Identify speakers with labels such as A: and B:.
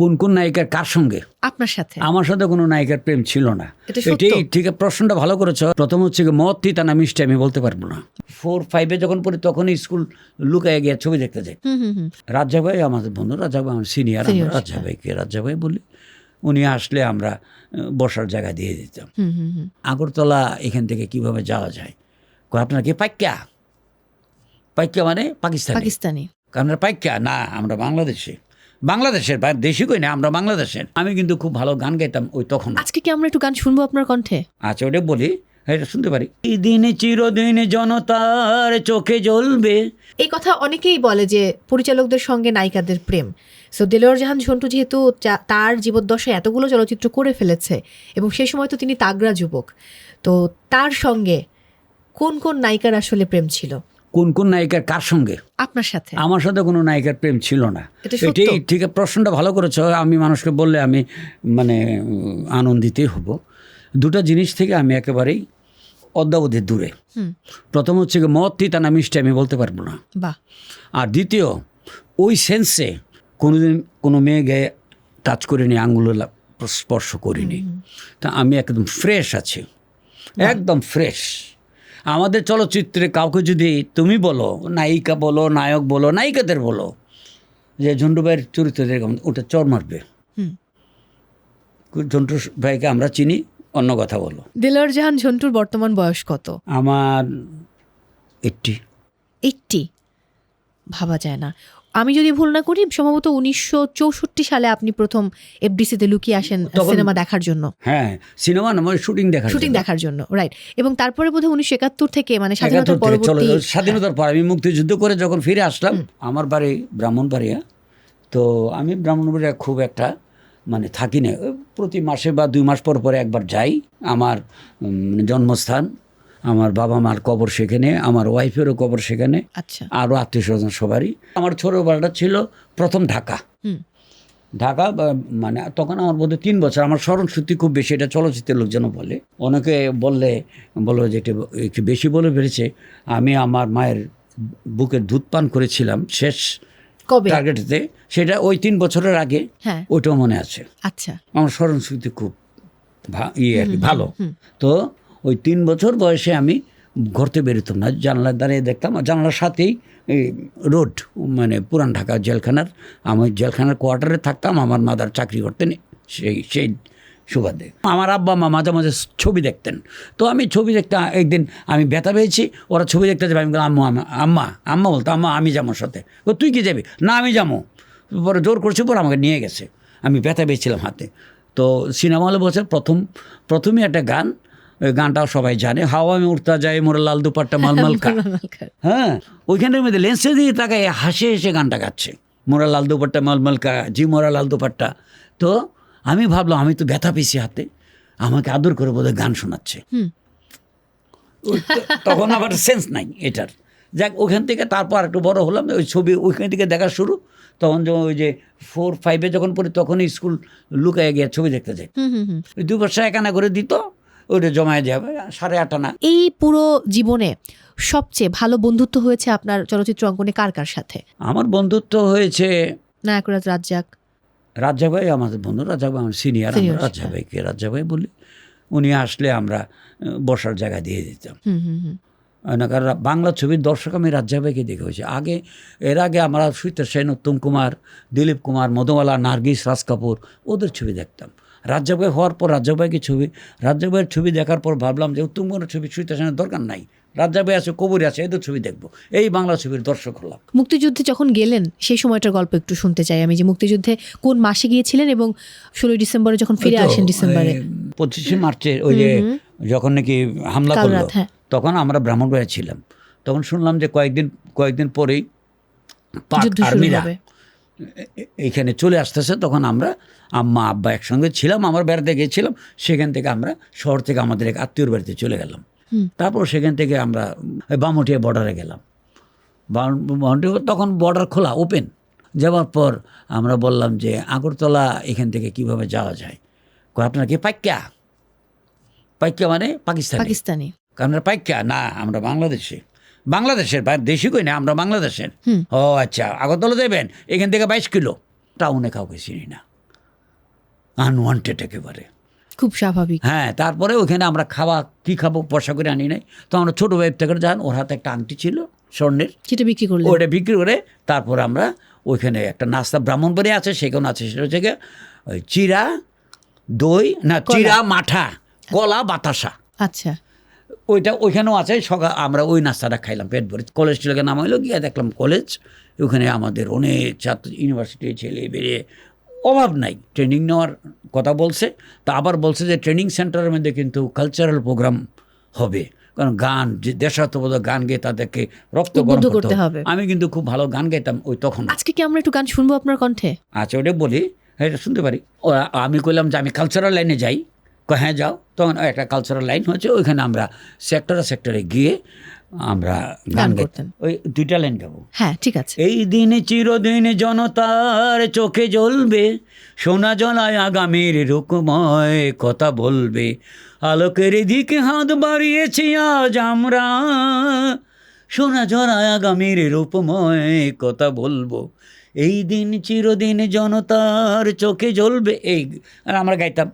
A: কোন কোন নায়িকার কার সঙ্গে?
B: আপনার সাথে।
A: আমার সাথে কোনো নায়িকার প্রেম ছিল না।
B: এটা
A: এটাই ঠিক প্রশ্নটা ভালো করেছ। প্রথম হচ্ছে কি মদ তিতা না মিষ্টি আমি বলতে পারব না। ফোর ফাইভে যখন পড়ি তখনই স্কুল লুকায় গিয়ে ছবি দেখতে যাই। রাজ্জা ভাই আমাদের বন্ধু রাজ্জা ভাই আমার সিনিয়র
B: Senior,
A: রাজ্জা ভাইকে রাজ্জা ভাই বলি। উনি আসলে আমরা বসার জায়গা দিয়ে দিতাম। আগরতলা এখান থেকে কীভাবে যাওয়া যায়? আপনার কি পাইক্যা পাইক্যা মানে পাকিস্তান।
B: পাকিস্তানি।
A: আপনার পাইক্যা না আমরা বাংলাদেশে। বাংলাদেশের দেশি কই না আমরা বাংলাদেশের। আমি কিন্তু খুব ভালো গান গাইতাম ওই তখন।
B: আজকে কি আমরা একটু গান শুনব আপনার কণ্ঠে?
A: আচ্ছা ওটা বলি এটা শুনতে পারি। এই দিনে চিরদিন জনতার চোখে জ্বলবে।
B: এই কথা অনেকেই বলে যে পরিচালকদের সঙ্গে নায়িকাদের প্রেম। সো দেলোয়ার জাহান ঝন্টু যেহেতু তার জীবদ্দশায় এতগুলো চলচ্চিত্র করে ফেলেছে এবং সেই সময় তো তিনি তাগড়া যুবক। তো তার সঙ্গে কোন কোন নায়িকার আসলে প্রেম ছিল?
A: কোন কোন নায়িকার কার সঙ্গে?
B: আপনার সাথে।
A: আমার সাথে কোনো নায়িকার প্রেম ছিল না? এটাই ঠিক প্রশ্নটা ভালো করেছ। আমি মানুষকে বললে আমি মানে আনন্দিতই হব। দুটো জিনিস থেকে আমি একেবারেই অদ্যাবধি দূরে। প্রথম হচ্ছে কি মদ তিতা না মিষ্টি আমি বলতে পারব না। আর দ্বিতীয় ওই সেন্সে কোনোদিন কোনো মেয়ে গায়ে টাচ করিনি আঙ্গুল স্পর্শ করিনি। তা আমি একদম ফ্রেশ আছি। একদম ফ্রেশ আমাদের চলচ্চিত্রে কাউকে যদি তুমি বলো নায়িকা বলো নায়ক বলো নায়িকাদের বলো যে ঝন্টু ভাইয়ের চরিত্র এরকম ওটা চর মারবে। ঝন্টু ভাইকে আমরা চিনি অন্য কথা বলো
B: দিলার জাহান ঝন্টুর বর্তমান বয়স কত?
A: আমার এইটটি।
B: এইটটি? ভাবা যায় না। আমি যদি ভুল না করি সম্ভবত উনিশশো চৌষট্টি সালে আপনি প্রথম এফডিসিতে লুকিয়ে আসেন সিনেমা দেখার জন্য।
A: হ্যাঁ সিনেমা না শুটিং দেখার
B: শুটিং দেখার জন্য রাইট এবং তারপরে বোধহয় উনিশশো একাত্তর থেকে মানে স্বাধীনতার পরবর্তী
A: স্বাধীনতার পর আমি মুক্তিযুদ্ধ করে যখন ফিরে আসলাম আমার বাড়ি ব্রাহ্মণবাড়িয়া তো আমি ব্রাহ্মণবাড়িয়া খুব একটা মানে থাকি না। প্রতি মাসে বা দুই মাস পর পরে একবার যাই আমার জন্মস্থান। আমার বাবা মার কবর সেখানে আমার ওয়াইফেরও কবর সেখানে
B: আচ্ছা।
A: আরও আত্মীয় স্বজন সবারই। আমার ছোটোবেলাটা ছিল প্রথম ঢাকা। ঢাকা মানে তখন আমার বোধ তিন বছর আমার স্মরণ সত্যি খুব বেশি এটা চলচ্চিত্রের লোকজন বলে। অনেকে বললে বলো যে এটা একটু বেশি বলে ফেলেছে আমি আমার মায়ের বুকে দুধ পান করেছিলাম শেষ
B: কবে?
A: টার্গেটেতে সেটা ওই তিন বছরের আগে।
B: হ্যাঁ।
A: ওইটাও মনে আছে।
B: আচ্ছা।
A: আমার স্মরণ শক্তি খুব ইয়ে আর কি ভালো। তো ওই তিন বছর বয়সে আমি ঘরতে বেরোতাম না। জানলার দাঁড়িয়ে দেখতাম, আর জানলার সাথেই রোড মানে পুরান ঢাকা জেলখানার, আমি জেলখানার কোয়ার্টারে থাকতাম, আমার মাদার চাকরি করতেন, সেই সেই সুবাদে। আমার আব্বা মা মাঝে মাঝে ছবি দেখতেন। তো আমি ছবি দেখতে, একদিন আমি ব্যথা পেয়েছি, ওরা ছবি দেখতে যাবে, আমি আম্মু, আম্মা আম্মা বলতো, আম্মা, আমি যাব সাথে। ও তুই কি যাবি? না, আমি যাব। পরে জোর করছি পরে আমাকে নিয়ে গেছে। আমি ব্যথা পেয়েছিলাম হাতে। তো সিনেমা হলে বলছে, প্রথম প্রথমে একটা গান গানটাও সবাই জানে। হাওয়া আমি উঠতা যাই মোরা লাল দুপাট্টা মালমাল খা। হ্যাঁ ওইখানের মধ্যে লেন্সে দিয়ে তাকায় হাসে হেসে গানটা গাচ্ছে। মোরা লাল দুপাট্টা মালমাল কা জি মোরা লাল দুপাট্টা। তো আমি ভাবলাম আমি তো ব্যথা পেয়েছি হাতে। আমাকে আদর করে বোধহয় গান শোনাচ্ছে। তখন আবার সেন্স নাই এটার। যাক ওখান থেকে তারপর একটু বড় হলাম ওই ছবি ওইখান থেকে দেখা শুরু। তখন যখন ওই যে ফোর ফাইভে যখন পড়ি তখনই স্কুল লুকায় গিয়ে ছবি দেখতে যাই।
B: হুম হুম হুম।
A: ওই দু বছর একানা করে দিত ওইটা জমায় যাবে সাড়ে আট আনা
B: এই পুরো জীবনে সবচেয়ে ভালো বন্ধুত্ব হয়েছে আপনার চলচ্চিত্র অঙ্কনে কার কার সাথে?
A: আমার বন্ধুত্ব হয়েছে
B: নায়করাজ রাজ্জাক।
A: রাজা ভাই আমাদের বন্ধু রাজা ভাই আমার সিনিয়র
B: Senior,
A: রাজা ভাইকে রাজা ভাই বলি। উনি আসলে আমরা বসার জায়গা দিয়ে দিতাম। কারণ বাংলা ছবির দর্শক আমি রাজ্জা ভাইকে দেখে হয়েছে। আগে এর আগে আমরা সুইতার সেন উত্তম কুমার দিলীপ কুমার মধুমালা নার্গিস রাজ কাপুর ওদের ছবি দেখতাম। রাজ্জা ভাই হওয়ার পর রাজ্জা ভাইকে ছবি? রাজ্জা ভাইয়ের ছবি দেখার পর ভাবলাম যে উত্তম কুমারের ছবি সুইতার সেনের দরকার নাই। রাজ্জা ভাই আছে কবুরি আছে এদের ছবি দেখব। এই বাংলা ছবির দর্শক হলাম।
B: মুক্তিযুদ্ধে যখন গেলেন সেই সময়টার গল্প একটু শুনতে চাই আমি যে মুক্তিযুদ্ধে কোন মাসে গিয়েছিলেন এবং ষোলোই ডিসেম্বরে যখন ফিরে আসেন ডিসেম্বরে?
A: পঁচিশে মার্চে ওই যে যখন নাকি হামলা করল
B: হ্যাঁ।
A: তখন আমরা ব্রাহ্মণবাড়িয়া ছিলাম। তখন শুনলাম যে কয়েকদিন কয়েকদিন পরেই পাক আর্মিরা
B: হবে
A: এ- এইখানে চলে আসতেছে তখন আমরা আম্মা আব্বা একসঙ্গে ছিলাম আমার বেড়াতে গিয়েছিলাম সেখান থেকে আমরা শহর থেকে আমাদের এক আত্মীয়র বাড়িতে চলে গেলাম। তারপর সেখান থেকে আমরা বামুটিয়া বর্ডারে গেলাম। বাম- বামুটিয়া তখন বর্ডার খোলা ওপেন যাওয়ার পর আমরা বললাম যে আগরতলা এখান থেকে কীভাবে যাওয়া যায়? আপনার কি পাইক্যা পাইক্যা মানে পাকিস্তান।
B: পাকিস্তানি।
A: কারণ পাইক্যা না আমরা বাংলাদেশে। বাংলাদেশের দেশি কই না আমরা বাংলাদেশের। ও আচ্ছা আগরতলা দেবেন? এখান থেকে বাইশ কিলো। টাউনে কাউকে চিনি না। আনওয়ান্টেড একেবারে।
B: খুব স্বাভাবিক।
A: হ্যাঁ তারপরে ওখানে আমরা খাওয়া কি খাব পয়সা করে আনি নাই। তো আমরা ছোটো ভাই থেকে যান ওর হাতে একটা আংটি ছিল স্বর্ণের।
B: সেটা বিক্রি করলেন।
A: ওটা বিক্রি করে তারপর আমরা ওইখানে একটা নাস্তা ব্রাহ্মণ ব্রাহ্মণবাড়ি আছে সেখানে আছে সেটা হচ্ছে চিরা দই না চিরা মাঠা কলা বাতাসা।
B: আচ্ছা।
A: ওইটা ওইখানেও আছে সকাল আমরা ওই নাস্তাটা খাইলাম পেট ভরে। কলেজ নাম হইল গিয়ে দেখলাম কলেজ ওখানে আমাদের অনেক ছাত্র ইউনিভার্সিটি ছেলে বেরিয়ে অভাব নাই ট্রেনিং নেওয়ার কথা বলছে। তা আবার বলছে যে ট্রেনিং সেন্টারের মধ্যে কিন্তু কালচারাল প্রোগ্রাম হবে। কারণ গান যে দেশাত্মবোধ গান গেয়ে তাদেরকে রক্ত গরম
B: উদ্বুদ্ধ
A: করতে হবে। আমি কিন্তু খুব ভালো গান গাইতাম ওই তখন।
B: আজকে কি আমরা একটু গান শুনব আপনার কণ্ঠে?
A: আচ্ছা ওটা বলি হ্যাঁ এটা শুনতে পারি। ওরা আমি কইলাম যে আমি কালচারাল লাইনে যাই। হ্যাঁ যাও। তখন একটা কালচারাল লাইন হচ্ছে ওইখানে আমরা সেক্টরে সেক্টরে গিয়ে আমরা গান
B: গান করতেন।
A: ওই দুইটা লাইন গাবো।
B: হ্যাঁ ঠিক আছে।
A: এই দিনে চিরদিন জনতার চোখে জ্বলবে সোনা জলায় আগামীর রূপময় কথা বলবে। আলোকের দিকে হাত বাড়িয়েছি আজ আমরা সোনা জলায় আগামীর রূপময় কথা বলব। এই দিন চিরদিন জনতার চোখে জ্বলবে এই আর আমরা গাইতাম।